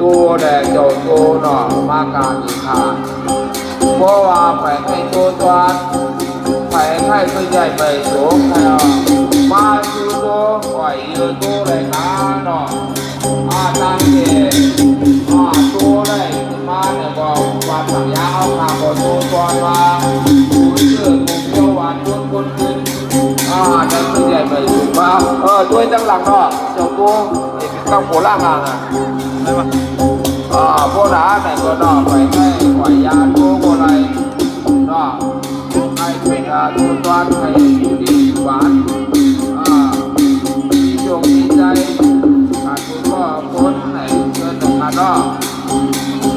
ดูแลเจ้าตัวเนาะมาการอีกค่ะเพราะว่าแผงให้ตัวตัวแผงให้ตัวใหญ่ไปสูงแค่มาดูตัวปล่อยยืนตัวเลยนะเนาะอาตั้งเกอาตัวเลยมาเนี่ยบอกว่าสัญญาเอาขาบตัวตัวมาคุณเชื่อคุณเที่ยวหวานคุณคุณขึ้นอ่านั่นตัวใหญ่ไปสูงมาเออด้วยตั้งหลังเนาะเจ้าตัวเห็นตั้งโผล่าง อะได้ปะอ่กร้านไหนก็ดอกไปให้ไหวยาทุกอะไรดอกให้เป็นอาทุกวันให้อยู่ดีหวานอ่ามีโชคมีใจขาดทุนก็พ้นไหนเกินหนึ่งพันนอก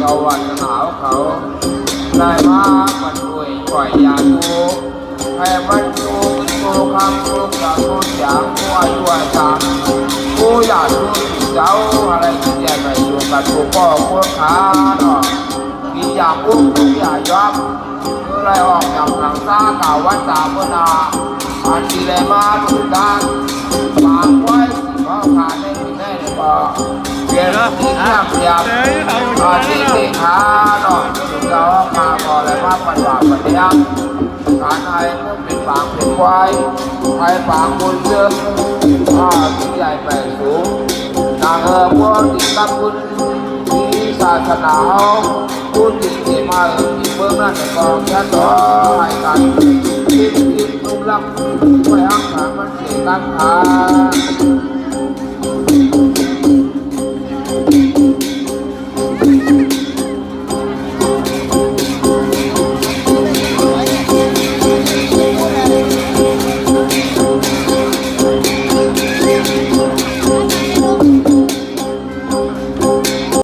เจ้าวัฒนาของเขาได้มามันด้วยปล่อยยาทูให้มันทูโตคำทูกระทุนอย่างผู้อายุอาจารย์ผู้อยากทูเจ้าอะไรที่ใหญ่ไปอยู่กับผู้พ่อผู้ขาเนาะกินอย่างอุ้มทุกอย่างยอมไรออกอย่างหลังซาเก่าวัดสามนาอันที่ได้มาดูการฝากไว้สิว่าขาดได้ไม่ได้เลยบ่เรียนที่ข้ามยาาปันยังการให้ก็เป็นฝางเป็นควายให้ฝางคนเยอะอ่าที่ใหญ่ไปสูงนางเออพวกที่กับคุณที่ศาสนาผู้ที่ที่มาที่เบื้องนั้นก็แค่ต่อให้กันที่ที่ทุกลักไว้ห้างขามันเสียกันขา